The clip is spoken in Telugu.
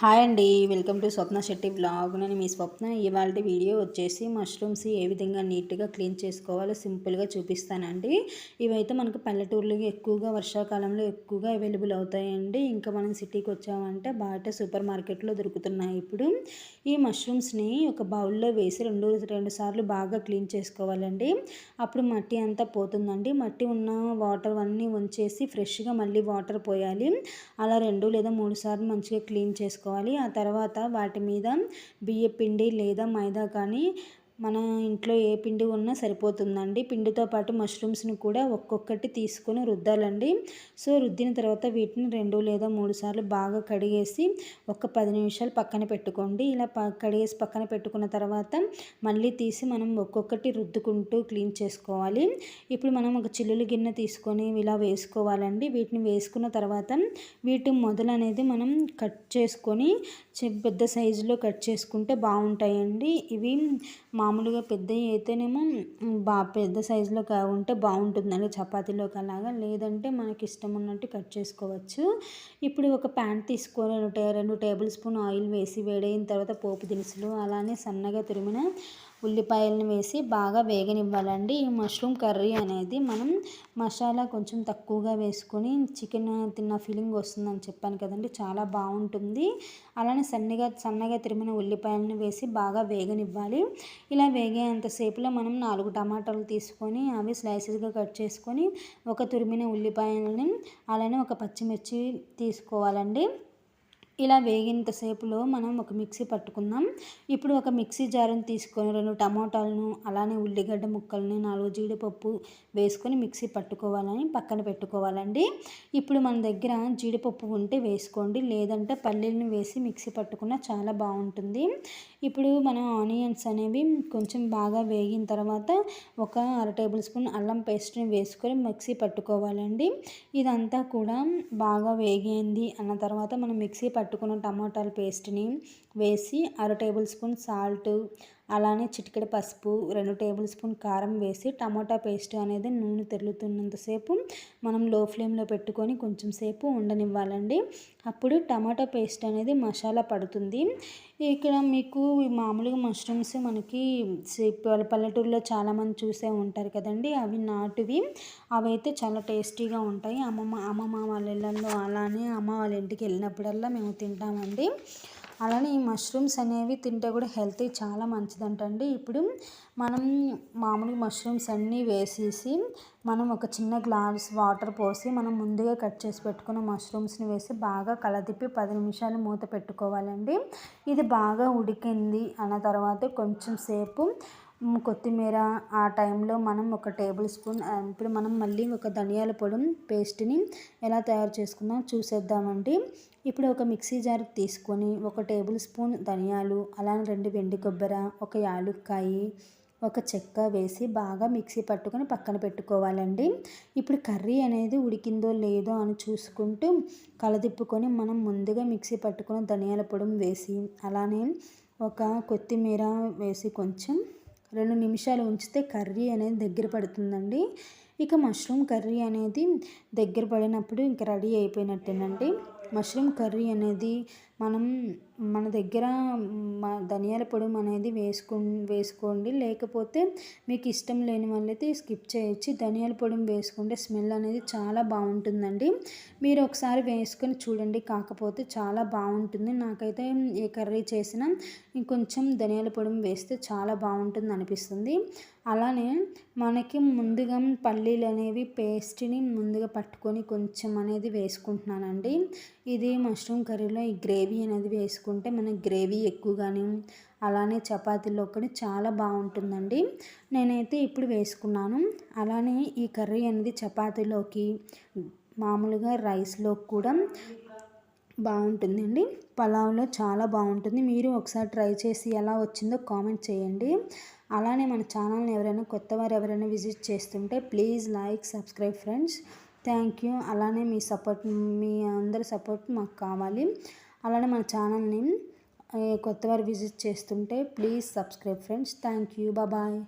హాయ్ అండి welcome to Swapna Shetty blog. నేను మీ స్వప్న. ఇవాళ వీడియో వచ్చేసి మష్రూమ్స్ ఏ విధంగా నీట్గా క్లీన్ చేసుకోవాలో సింపుల్గా చూపిస్తానండి. ఇవైతే మనకు పల్లెటూర్లో ఎక్కువగా వర్షాకాలంలో ఎక్కువగా అవైలబుల్ అవుతాయండి. ఇంకా మనం సిటీకి వచ్చామంటే బయట సూపర్ మార్కెట్లో దొరుకుతున్నాయి ఇప్పుడు. ఈ మష్రూమ్స్ని ఒక బౌల్లో వేసి రెండు రెండు సార్లు బాగా క్లీన్ చేసుకోవాలండి. అప్పుడు మట్టి అంతా పోతుందండి. మట్టి ఉన్న వాటర్ అన్నీ ఉంచేసి ఫ్రెష్గా మళ్ళీ వాటర్ పోయాలి. అలా రెండు లేదా మూడు సార్లు మంచిగా క్లీన్ చేసుకోవాలి. చేసుకోవాలి ఆ తర్వాత వాటి మీద బియ్య పిండి లేదా మైదా కానీ మన ఇంట్లో ఏ పిండి ఉన్నా సరిపోతుందండి. పిండితో పాటు మష్రూమ్స్ని కూడా ఒక్కొక్కటి తీసుకొని రుద్దాలండి. సో రుద్దిన తర్వాత వీటిని రెండు లేదా మూడు సార్లు బాగా కడిగేసి ఒక పది నిమిషాలు పక్కన పెట్టుకోండి. ఇలా ప కడిగేసి పక్కన పెట్టుకున్న తర్వాత మళ్ళీ తీసి మనం ఒక్కొక్కటి రుద్దుకుంటూ క్లీన్ చేసుకోవాలి. ఇప్పుడు మనం ఒక చిల్లులు గిన్నె తీసుకొని ఇలా వేసుకోవాలండి. వీటిని వేసుకున్న తర్వాత వీటి మొదలు అనేది మనం కట్ చేసుకొని పెద్ద సైజులో కట్ చేసుకుంటే బాగుంటాయండి. ఇవి మా మామూలుగా పెద్దవి అయితేనేమో బా పెద్ద సైజులో ఉంటే బాగుంటుందండి చపాతీలోకి అలాగా లేదంటే మనకి ఇష్టం ఉన్నట్టు కట్ చేసుకోవచ్చు. ఇప్పుడు ఒక ప్యాన్ తీసుకొని రెండు టేబుల్ స్పూన్ ఆయిల్ వేసి వేడైన తర్వాత పోపు దినుసులు అలానే సన్నగా తురిమిన ఉల్లిపాయలను వేసి బాగా వేగనివ్వాలండి. ఈ మష్రూమ్ కర్రీ అనేది మనం మసాలా కొంచెం తక్కువగా వేసుకొని చికెన్ తిన్న ఫీలింగ్ వస్తుందని చెప్పాను కదండి. చాలా బాగుంటుంది. అలానే సన్నగా సన్నగా తిరిమిన ఉల్లిపాయలను వేసి బాగా వేగనివ్వాలి. ఇలా వేగేంతసేపులో మనం నాలుగు టమాటాలు తీసుకొని అవి స్లైసెస్గా కట్ చేసుకొని ఒక తురిమిన ఉల్లిపాయలని అలానే ఒక పచ్చిమిర్చి తీసుకోవాలండి. ఇలా వేగినంతసేపులో మనం ఒక మిక్సీ పట్టుకుందాం. ఇప్పుడు ఒక మిక్సీ జారుని తీసుకొని రెండు టమాటాలను అలానే ఉల్లిగడ్డ ముక్కల్ని నాలుగు జీడిపప్పు వేసుకొని మిక్సీ పట్టుకోవాలని పక్కన పెట్టుకోవాలండి. ఇప్పుడు మన దగ్గర జీడిపప్పు ఉంటే వేసుకోండి. లేదంటే పల్లీలను వేసి మిక్సీ పట్టుకున్న చాలా బాగుంటుంది. ఇప్పుడు మనం ఆనియన్స్ అనేవి కొంచెం బాగా వేగిన తర్వాత ఒక అర టేబుల్ స్పూన్ అల్లం పేస్ట్ని వేసుకొని మిక్సీ పట్టుకోవాలండి. ఇదంతా కూడా బాగా వేగింది అన్న తర్వాత మనం మిక్సీ పట్టు పట్టుకున్న టమాటాల పేస్ట్ని వేసి అర టేబుల్ స్పూన్ సాల్ట్ అలానే చిటికెడ పసుపు రెండు టేబుల్ స్పూన్ కారం వేసి టమాటా పేస్ట్ అనేది నూనె తెరులుతున్నంతసేపు మనం లో ఫ్లేమ్లో పెట్టుకొని కొంచెం సేపు ఉండనివ్వాలండి. అప్పుడు టమాటా పేస్ట్ అనేది మసాలా పడుతుంది. ఇక్కడ మీకు మామూలుగా మష్రూమ్స్ మనకి పల్లెటూరులో చాలామంది చూసే ఉంటారు కదండి అవి నాటువి. అవైతే చాలా టేస్టీగా ఉంటాయి. అమ్మమ్మ అమ్మమ్మ వాళ్ళ ఇళ్ళల్లో అలానే అమ్మ వాళ్ళ ఇంటికి వెళ్ళినప్పుడల్లా మేము తింటామండి. అలానే ఈ మష్రూమ్స్ అనేవి తింటే కూడా హెల్తీ చాలా మంచిదంటండి. ఇప్పుడు మనం మామూలుగా మష్రూమ్స్ అన్నీ వేసేసి మనం ఒక చిన్న గ్లాస్ వాటర్ పోసి మనం ముందుగా కట్ చేసి పెట్టుకున్న మష్రూమ్స్ని వేసి బాగా కలదిప్పి పది నిమిషాలు మూత పెట్టుకోవాలండి. ఇది బాగా ఉడికింది అన్న తర్వాత కొంచెం సేపు కొత్తిమీర ఆ టైంలో మనం ఒక టేబుల్ స్పూన్ ఇప్పుడు మనం మళ్ళీ ఒక ధనియాల పొడి పేస్ట్ని ఎలా తయారు చేసుకుందాం చూసేద్దామండి. ఇప్పుడు ఒక మిక్సీ జార్ తీసుకొని ఒక టేబుల్ స్పూన్ ధనియాలు అలానే రెండు వెండి కొబ్బర ఒక యాలుక్కాయి ఒక చెక్క వేసి బాగా మిక్సీ పట్టుకొని పక్కన పెట్టుకోవాలండి. ఇప్పుడు కర్రీ అనేది ఉడికిందో లేదో అని చూసుకుంటూ కలదిప్పుకొని మనం ముందుగా మిక్సీ పట్టుకుని ధనియాల పొడి వేసి అలానే ఒక కొత్తిమీర వేసి కొంచెం రెండు నిమిషాలు ఉంచితే కర్రీ అనేది దగ్గర పడుతుందండి. ఇక మష్రూమ్ కర్రీ అనేది దగ్గర పడినప్పుడు ఇంకా రెడీ అయిపోయినట్టేనండి. మష్రూమ్ కర్రీ అనేది మనం మన దగ్గర ధనియాల పొడి అనేది వేసుకో వేసుకోండి. లేకపోతే మీకు ఇష్టం లేని వాళ్ళైతే స్కిప్ చేయొచ్చు. ధనియాల పొడిని వేసుకుంటే స్మెల్ అనేది చాలా బాగుంటుందండి. మీరు ఒకసారి వేసుకొని చూడండి. కాకపోతే చాలా బాగుంటుంది. నాకైతే ఏ కర్రీ చేసినా ఇంకొంచెం ధనియాల పొడి వేస్తే చాలా బాగుంటుంది అనిపిస్తుంది. అలానే మనకి ముందుగా పల్లీలు అనేవి పేస్ట్ని ముందుగా పట్టుకొని కొంచెం అనేది వేసుకుంటున్నానండి. ఇది మష్రూమ్ కర్రీలో ఈ గ్రేవీ అనేది వేసుకుంటే మన గ్రేవీ ఎక్కువగానే అలానే చపాతీలో కూడా చాలా బాగుంటుందండి. నేనైతే ఇప్పుడు వేసుకున్నాను. అలానే ఈ కర్రీ అనేది చపాతీలోకి మామూలుగా రైస్లో కూడా బాగుంటుందండి. పలావ్లో చాలా బాగుంటుంది. మీరు ఒకసారి ట్రై చేసి ఎలా వచ్చిందో కామెంట్ చేయండి. అలానే మన ఛానల్ని ఎవరైనా కొత్త వారు ఎవరైనా విజిట్ చేస్తుంటే please like subscribe friends. Thank you. అలానే మీ సపోర్ట్ మీ అందరి సపోర్ట్ మాకు కావాలి. అలానే మన ఛానల్ని కొత్త వారు విజిట్ చేస్తుంటే please subscribe friends. Thank you. Bye.